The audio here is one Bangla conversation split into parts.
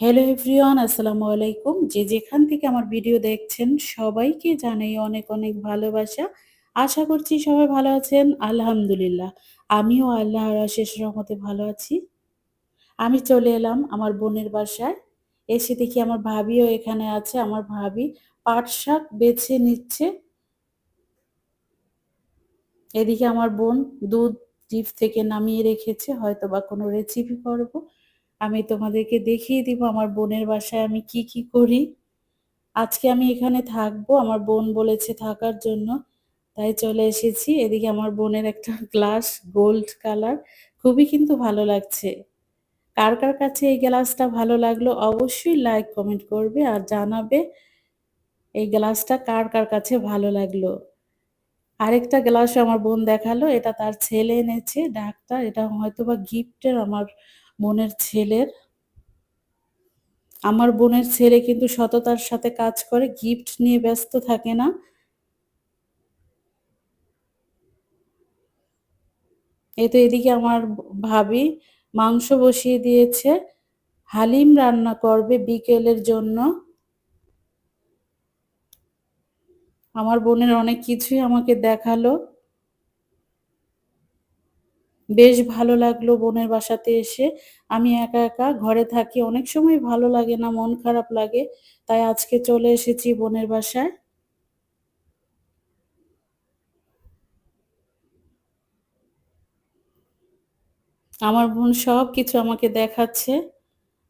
হ্যালো এভরিওয়ান আসসালামু আলাইকুম। যে যেখান থেকে আমার ভিডিও দেখছেন, সবাইকে জানাই অনেক অনেক ভালোবাসা। আশা করছি সবাই ভালো আছেন, আলহামদুলিল্লাহ। আমিও আল্লাহর অশেষ রহমতে ভালো আছি। আমি চলে এলাম আমার বোনের বাসায়। এসে দেখি আমার ভাবিও এখানে আছে, আমার ভাবি পাট শাক বেছে নিচ্ছে। এদিকে আমার বোন দুধ ডিপ থেকে নামিয়ে রেখেছে হয়তো বা কোনো রেসিপি করব। আমি তোমাদেরকে দেখিয়ে দিব আমার বোনের বাসায় আমি কি কি করি। আজকে আমি এখানে থাকব, আমার বোন বলেছে থাকার জন্য। তাই চলে এসেছি, এদিকে আমার বোনের একটা গ্লাস, গোল্ড কালার। খুবই কিন্তু ভালো লাগছে। কার কার কাছে এই গ্লাসটা ভালো লাগল অবশ্যই লাইক, কমেন্ট করবে আর জানাবে এই গ্লাসটা কার কার কাছে ভালো লাগল। আরেকটা গ্লাস আমার বোন দেখাল, এটা তার ছেলে এনেছে, ডাক্তার, এটা হয়তো বা গিফটের আমার বোনের ছেলের, আমার বোনের ছেলে কিন্তু সততার সাথে কাজ করে গিফট নিয়ে ব্যস্ত থাকে না। এই তো এদিকে আমার ভাবি মাংস বসিয়ে দিয়েছে, হালিম রান্না করবে বিকেলের জন্য। আমার বোনের অনেক কিছুই আমাকে দেখাল। বেশ ভালো লাগল বোনের বাসাতে এসে। আমি একা একা ঘরে থাকি, অনেক সময় ভালো লাগে না, মন খারাপ লাগে। তাই আজকে চলে এসেছি বোনের বাসায়। আমার বোন সব কিছু আমাকে দেখাচ্ছে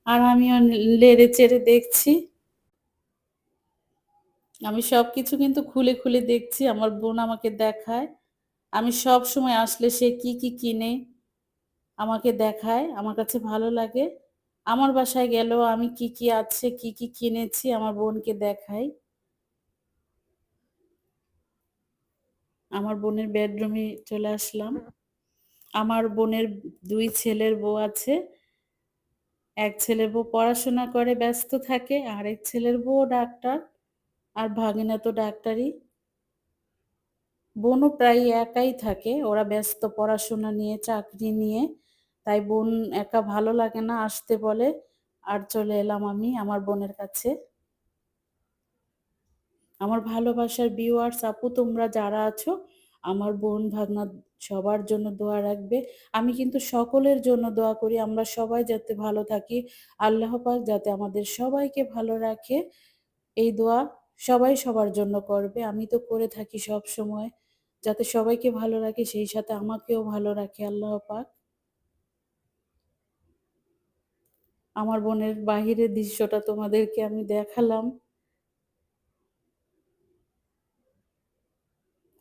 আর আমিও লেড়ে চেড়ে দেখছি। আমি সব কিছু কিন্তু খুলে খুলে দেখছি, আমার বোন আমাকে দেখায়। আমি সব সময় আসলে সে কি কি কিনে আমাকে দেখায়, আমার কাছে ভালো লাগে। আমার বাসায় গেল আমি কি কি আছে, কি কি কিনেছি আমার বোনকে দেখাই। আমার বোনের বেডরুমে চলে আসলাম। আমার বোনের দুই ছেলের বউ আছে। এক ছেলের বউ পড়াশোনা করে, ব্যস্ত থাকে। আর এক ছেলের বউ ডাক্তার। আর ভাগিনা তো ডাক্তারই। বোনও প্রায় একাই থাকে। ওরা ব্যস্ত পড়াশোনা নিয়ে, চাকরি নিয়ে। তাই বোন একা ভালো লাগে না, আসতে বলে। আর চলে এলাম আমি আমার বোনের কাছে। আমার ভালোবাসার ভিউয়ার্স আপু তোমরা যারা আছো, আমার বোন ভাগনা সবার জন্য দোয়া রাখবে। আমি কিন্তু সকলের জন্য দোয়া করি। আমরা সবাই যাতে ভালো থাকি। আল্লাহ পাক যাতে আমাদের সবাইকে ভালো রাখে। এই দোয়া সবাই সবার জন্য করবে। আমি তো করে থাকি সব সময়। যাতে সবাইকে ভালো রাখে, সেই সাথে আমাকেও ভালো রাখে, আল্লাহ পাক। আমার বোনের বাহিরের দৃশ্যটা তোমাদেরকে আমি দেখালাম।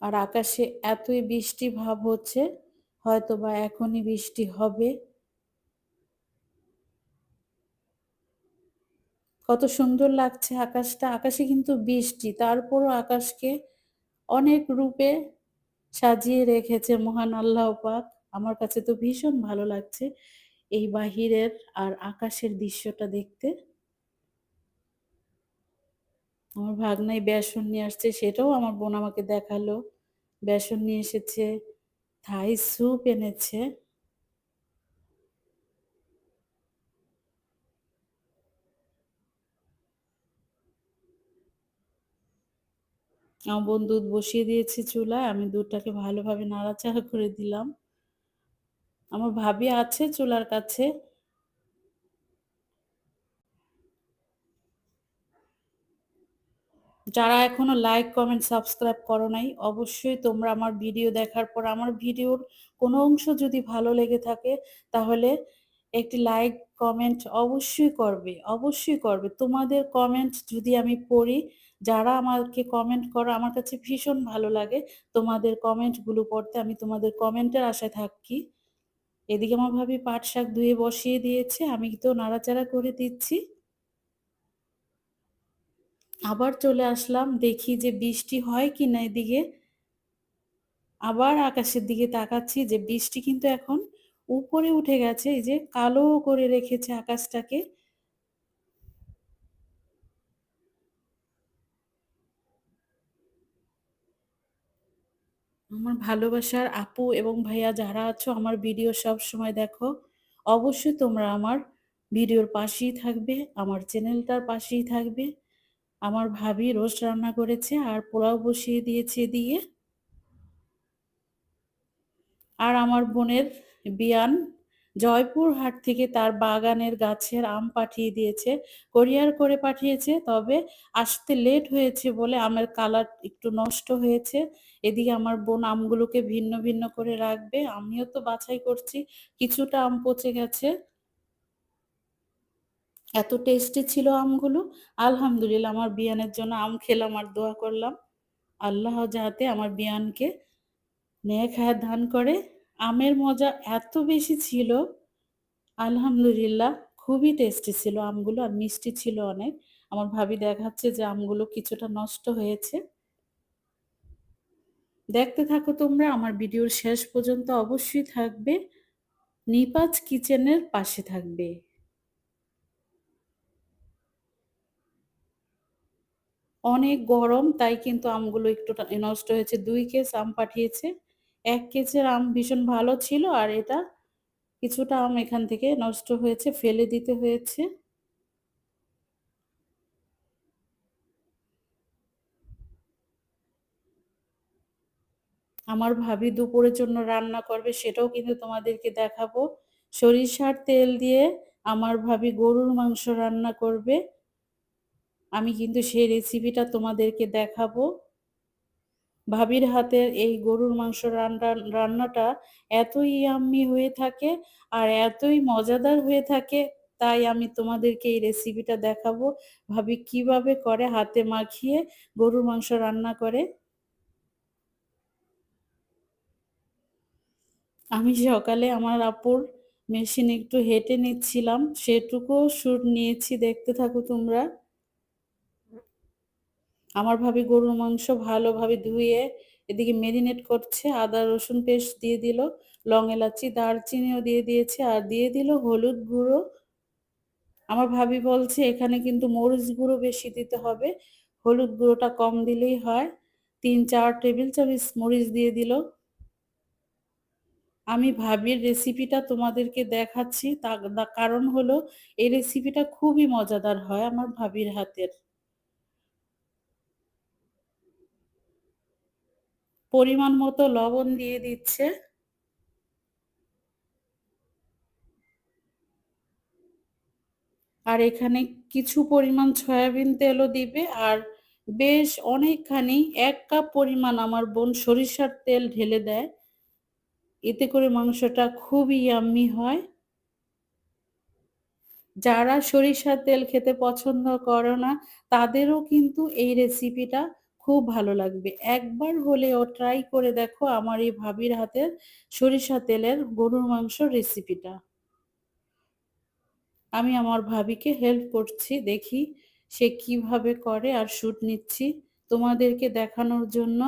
আর আকাশে এতই বৃষ্টি ভাব হচ্ছে হয়তো বা এখনই বৃষ্টি হবে। কত সুন্দর লাগছে আকাশটা। আকাশে কিন্তু বৃষ্টি, তারপরও আকাশকে অনেক রূপে সাজিয়ে রেখেছে মহান আল্লাহ পাক। আমার কাছে তো ভীষণ ভালো লাগছে এই বাহিরের আর আকাশের দৃশ্যটা দেখতে। আমার ভাগনাই বেসন নিয়ে আসছে, সেটাও আমার বোন আমাকে দেখাল। বেসন নিয়ে এসেছে, থাই স্যুপ এনেছে। বোন দুধ বসিয়ে দিয়েছে চুলায়, আমি দুধটাকে ভালোভাবে নাড়াচাড়া করে দিলাম। আমার ভাবি আছে চুলার কাছে। যারা এখনও লাইক কমেন্ট সাবস্ক্রাইব করো নাই, অবশ্যই তোমরা আমার ভিডিও দেখার পর আমার ভিডিওর কোনো অংশ যদি ভালো লেগে থাকে, তাহলে একটি লাইক কমেন্ট অবশ্যই করবে অবশ্যই করবে। তোমাদের কমেন্ট যদি আমি পড়ি যারা আমাকে কমেন্ট করো, আমার কাছে ভীষণ ভালো লাগে। তোমাদের কমেন্টগুলো পড়তে আমি তোমাদের কমেন্টের আশায় থাকি। এদিকে আমার ভাবি পাট শাক ধুয়ে বসিয়ে দিয়েছে, আমি তো নাড়াচাড়া করে দিচ্ছি। আবার চলে আসলাম, দেখি যে বৃষ্টি হয় কি না এদিকে। আবার আকাশের দিকে তাকাচ্ছি যে বৃষ্টি কিন্তু এখন উপরে উঠে গেছে, এই যে কালো করে রেখেছে আকাশটাকে। আমার ভালোবাসার আপু এবং ভাইয়া যারা আছো, আমার ভিডিও সব সময় দেখো। অবশ্যই তোমরা আমার ভিডিওর পাশেই থাকবে, আমার চ্যানেলটার পাশেই থাকবে। আমার ভাবি রোজ রান্না করেছে আর পোলাও বসিয়ে দিয়েছে দিয়ে। আর আমার বোনের বিয়ান জয়পুরহাট থেকে তার বাগানের গাছের আম পাঠিয়ে দিয়েছে, কোরিয়ার করে পাঠিয়েছে, তবে আসতে লেট হয়েছে বলে আমের কালার একটু নষ্ট হয়েছে। এদিকে আমার বোন আমগুলোকে ভিন্ন ভিন্ন করে রাখবে, আমিও তো বাছাই করছি, কিছুটা আম পচে গেছে। এত টেস্টি ছিল আমগুলো। আলহামদুলিল্লাহ, আমার বিয়ানের জন্য আম খেলাম আর দোয়া করলাম। আল্লাহ যাহাতে আমার বিয়ানকে নেক হায়াত দান করে। আমের মজা এত বেশি ছিল। আলহামদুলিল্লাহ, খুবই টেস্টি ছিল আমগুলো আর মিষ্টি ছিল অনেক। আমার ভাবি দেখাচ্ছে যে আমগুলো কিছুটা নষ্ট হয়েছে। দেখতে থাকো তোমরা, আমার ভিডিওর শেষ পর্যন্ত অবশ্যই থাকবে। নিপাজ কিচেনের পাশে থাকবে। অনেক গরম, তাই কিন্তু আমগুলো একটু নষ্ট হয়েছে। দুই কেস আম পাঠিয়েছে। এক কেসের আম ভীষণ ভালো ছিল আর এটা কিছুটা আম এখান থেকে নষ্ট হয়েছে, ফেলে দিতে হয়েছে। আমার ভাবি দুপুরের জন্য রান্না করবে সেটাও কিন্তু তোমাদেরকে দেখাবো। সরিষার তেল দিয়ে আমার ভাবি গরুর মাংস রান্না করবে। আমি কিন্তু সেই রেসিপিটা তোমাদেরকে দেখাবো। ভাবির হাতের এই গরুর মাংস রান্না, রান্নাটা এতই ইয়াম্মি হয়ে থাকে আর এতই মজাদার হয়ে থাকে, তাই আমি তোমাদেরকে এই রেসিপিটা দেখাবো। ভাবি কীভাবে করে হাতে মাখিয়ে গরুর মাংস রান্না করে। আমি সকালে আমার আপুর মেশিন একটু হেঁটে নিচ্ছিলাম, সেটুকুও শ্যুট নিয়েছি, দেখতে থাকো তোমরা। আমার ভাবি গরুর মাংস ভালোভাবে ধুয়ে এদিকে মেরিনেট করছে, আদা, রসুন পেস্ট দিয়ে দিল, লং এলাচি, দারচিনিও দিয়ে দিয়েছে আর দিয়ে দিল হলুদ গুঁড়ো। আমার ভাবি বলছে, এখানে কিন্তু মরিচ গুঁড়ো বেশি দিতে হবে, হলুদ গুঁড়োটা কম দিলেই হয়। তিন, চার টেবিল চামচ মরিচ দিয়ে দিল। আমি ভাবির রেসিপিটা তোমাদেরকে দেখাচ্ছি কারণ হলো এই রেসিপিটা খুবই মজাদার হয় আমার ভাবির হাতের। পরিমাণ মতো লবণ দিয়ে দিচ্ছে। আর এখানে কিছু পরিমাণ সয়াবিন তেলও দিবে। আর বেশ অনেকখানি, এক কাপ পরিমাণ আমার বোন সরিষার তেল ঢেলে দেয়। এতে করে মাংসটা খুবই ইয়াম্মি হয়। যারা সরিষার তেল খেতে পছন্দ করে না, তাদেরও কিন্তু এই রেসিপিটা খুব ভালো লাগবে। একবার হলেও ট্রাই করে দেখো আমার এই ভাবির হাতের সরিষা তেলের গরুর মাংস রেসিপিটা আমি আমার ভাবিকে হেল্প করছি, দেখি সে কীভাবে করে আর শ্যুট নিচ্ছি তোমাদেরকে দেখানোর জন্য।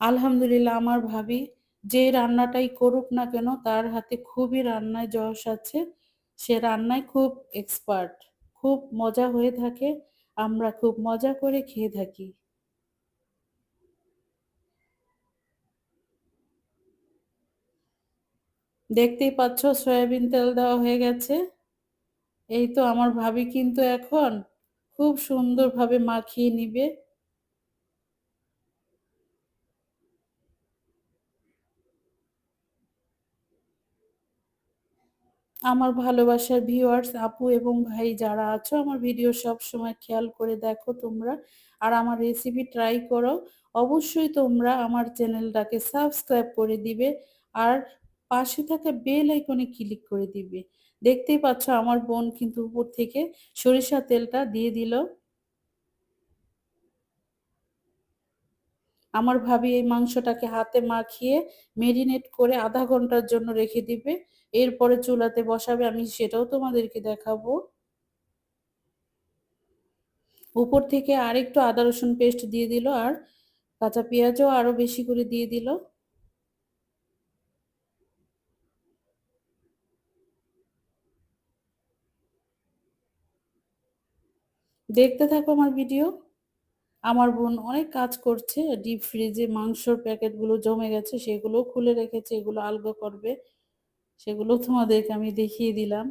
আলহামদুলিল্লাহ, আমার ভাবি যে রান্নাটাই করুক না কেন, তার হাতে খুবই রান্নায় যশ আছে। সে রান্নায় খুব এক্সপার্ট খুব মজা হয়ে থাকে, আমরা খুব মজা করে খেয়ে থাকি। দেখতেই পাচ্ছ সয়াবিন তেল দেওয়া হয়ে গেছে। এই তো আমার ভাবি কিন্তু এখন খুব সুন্দরভাবে মাখিয়ে নিবে। আমার ভালোবাসার ভিউয়ার্স আপু এবং ভাই যারা আছো, আমার ভিডিও সব সময় খেয়াল করে দেখো তোমরা। আর আমার রেসিপি ট্রাই করো। অবশ্যই তোমরা আমার চ্যানেলটাকে সাবস্ক্রাইব করে দিবে আর পাশে থাকা বেল আইকনে ক্লিক করে দিবে। দেখতেই পাচ্ছ আমার বোন কিন্তু উপর থেকে সরিষা তেলটা দিয়ে দিল। আমার ভাবি এই মাংসটাকে হাতে মাখিয়ে মেরিনেট করে আধা ঘণ্টার জন্য রেখে দিবে। এরপরে চুলাতে বসাবে, আমি সেটাও তোমাদেরকে দেখাবো। উপর থেকে আরেকটু আদা, রসুন পেস্ট দিয়ে দিল, আর কাঁচা পেঁয়াজও আরও বেশি করে দিয়ে দিল। দেখতে থাকো আমার ভিডিও আমার বোন অনেক কাজ করছে ডিপ ফ্রিজে মাংসর প্যাকেটগুলো জমে গেছে, সেগুলোও খুলে রেখেছে, এগুলো আলগা করবে। সেগুলো তোমাদেরকে আমি দেখিয়ে দিলাম।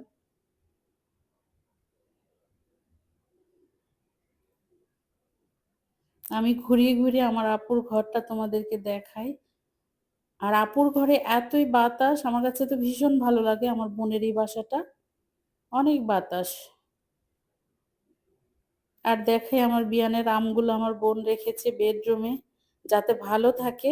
আমি ঘুরিয়ে ঘুরিয়ে আমার আপুর ঘরটা তোমাদেরকে দেখাই। আর আপুর ঘরে এতই বাতাস, আমার কাছে তো ভীষণ ভালো লাগে, আমার বোনের এই বাসাটা। অনেক বাতাস। আর দেখে আমার বিয়ানের আমগুলো আমার বোন রেখেছে বেডরুমে, যাতে ভালো থাকে।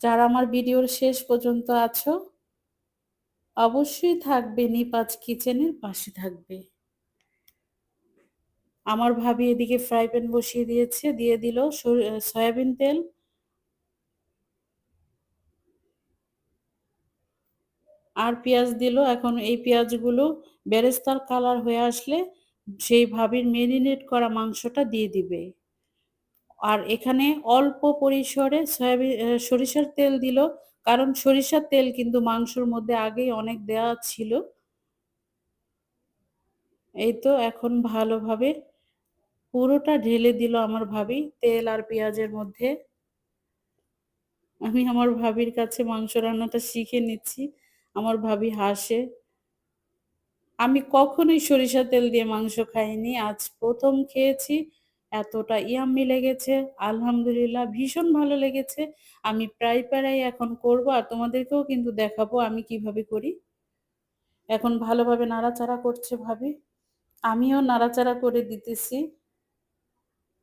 যারা আমার ভিডিওর শেষ পর্যন্ত আছো, অবশ্যই থাকবে নিপাজ কিচেনের পাশে থাকবে। আমার ভাবি এদিকে ফ্রাই প্যান বসিয়ে দিয়েছে, দিয়ে দিল সয়াবিন তেল। আর পেঁয়াজ দিল। এখন এই পেঁয়াজগুলো বেরেস্তার কালার হয়ে আসলে সেই ভাবির মেরিনেট করা মাংসটা দিয়ে দিবে। আর এখানে অল্প পরিসরে সয়াবিন সরিষার তেল দিল। কারণ সরিষার তেল কিন্তু মাংসর মধ্যে আগেই অনেক দেওয়া ছিল। এই তো এখন ভালোভাবে পুরোটা ঢেলে দিল আমার ভাবি। তেল আর পেঁয়াজের মধ্যে। আমি আমার ভাবির কাছে মাংস রান্নাটা শিখে নিচ্ছি। আমার ভাবি হাসে। আমি কখনোই সরিষা তেল দিয়ে মাংস খাইনি। আজ প্রথম খেয়েছি। এতটা ইয়াম্মি লেগেছে। আলহামদুলিল্লাহ ভীষণ ভালো লেগেছে। আমি প্রায় প্রায় এখন করব আর তোমাদেরকেও কিন্তু দেখাবো আমি কীভাবে করি। এখন ভালোভাবে নাড়াচাড়া করছে ভাবি। আমিও নাড়াচাড়া করে দিতেছি।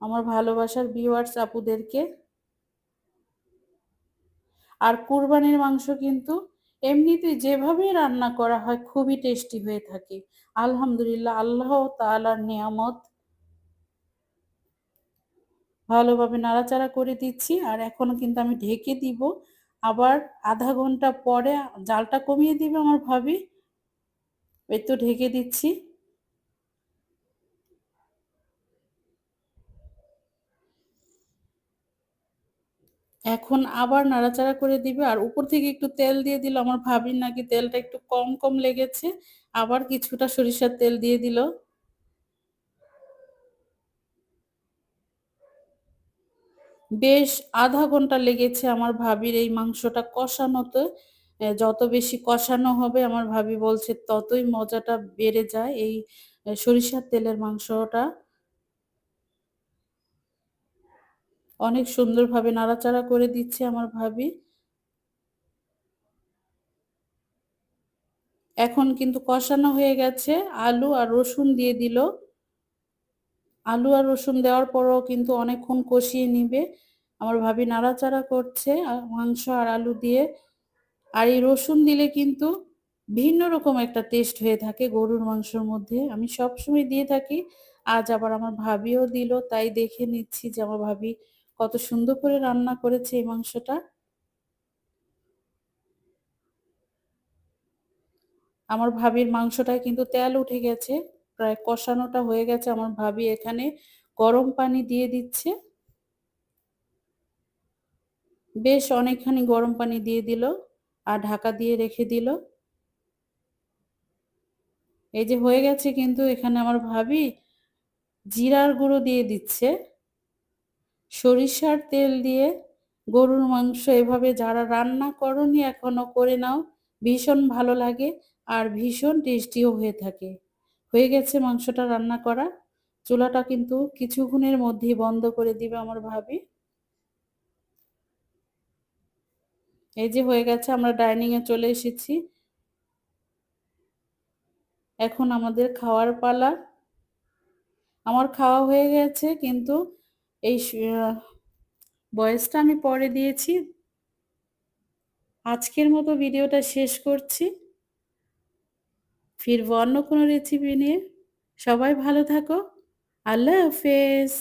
আমার ভালোবাসার ভিউয়ার্স আপুদেরকে। আর কুরবানির মাংস কিন্তু এমনিতে যেভাবে রান্না করা হয় খুবই টেস্টি হয়ে থাকে। আলহামদুলিল্লাহ আল্লাহ তালার নিয়ামত। ভালোভাবে নাড়াচাড়া করে দিচ্ছি আর এখন কিন্তু আমি ঢেকে দিব। আবার আধা ঘণ্টা পরে জালটা কমিয়ে দিবে আমার ভাবি। এই তো ঢেকে দিচ্ছি। এখন আবার নাড়াচাড়া করে দিবে আর উপর থেকে একটু তেল দিয়ে দিল আমার ভাবির নাকি তেলটা একটু কম কম লেগেছে। আবার কিছুটা সরিষার তেল দিয়ে দিল। বেশ আধা ঘণ্টা লেগেছে আমার ভাবির এই মাংসটা কষানোতে। যত বেশি কষানো হবে, আমার ভাবি বলছে ততই মজাটা বেড়ে যায় এই সরিষার তেলের মাংসটা। অনেক সুন্দরভাবে নাড়াচাড়া করে দিচ্ছে আমার ভাবি। এখন কিন্তু কষানো হয়ে গেছে, আলু আর রসুন দিয়ে দিল। আলু আর রসুন দেওয়ার পরও কিন্তু অনেকক্ষণ কষিয়ে নিবে। আমার ভাবি নাড়াচাড়া করছে মাংস আর আলু দিয়ে। আর এই রসুন দিলে কিন্তু ভিন্ন রকম একটা টেস্ট হয়ে থাকে গরুর মাংসর মধ্যে। আমি সবসময় দিয়ে থাকি, আজ আবার আমার ভাবিও দিল, তাই দেখে নিচ্ছি যে আমার ভাবি কত সুন্দর করে রান্না করেছে এই মাংসটা। আমার ভাবির মাংসটায় কিন্তু তেল উঠে গেছে। প্রায় কষানোটা হয়ে গেছে আমার ভাবি এখানে। গরম পানি দিয়ে দিচ্ছে। বেশ অনেকখানি গরম পানি দিয়ে দিল আর ঢাকা দিয়ে রেখে দিল। এই যে হয়ে গেছে কিন্তু এখানে আমার ভাবি জিরার গুঁড়ো দিয়ে দিচ্ছে। সরিষার তেল দিয়ে গরুর মাংস এভাবে যারা রান্না করনি এখনও করে নাও। ভীষণ ভালো লাগে আর ভীষণ টেস্টিও হয়ে থাকে। হয়ে গেছে মাংসটা রান্না করা। চুলাটা কিন্তু কিছুক্ষণের মধ্যেই বন্ধ করে দিবে আমার ভাবি। এই যে হয়ে গেছে, আমরা ডাইনিং এ চলে এসেছি। এখন আমাদের খাওয়ার পালা। আমার খাওয়া হয়ে গেছে, কিন্তু এই বয়সটা আমি পরে দিয়েছি। আজকের মতো ভিডিওটা শেষ করছি। ফিরবো অন্য কোনো রেসিপি নিয়ে। সবাই ভালো থাকো। আল্লাহ হাফেজ।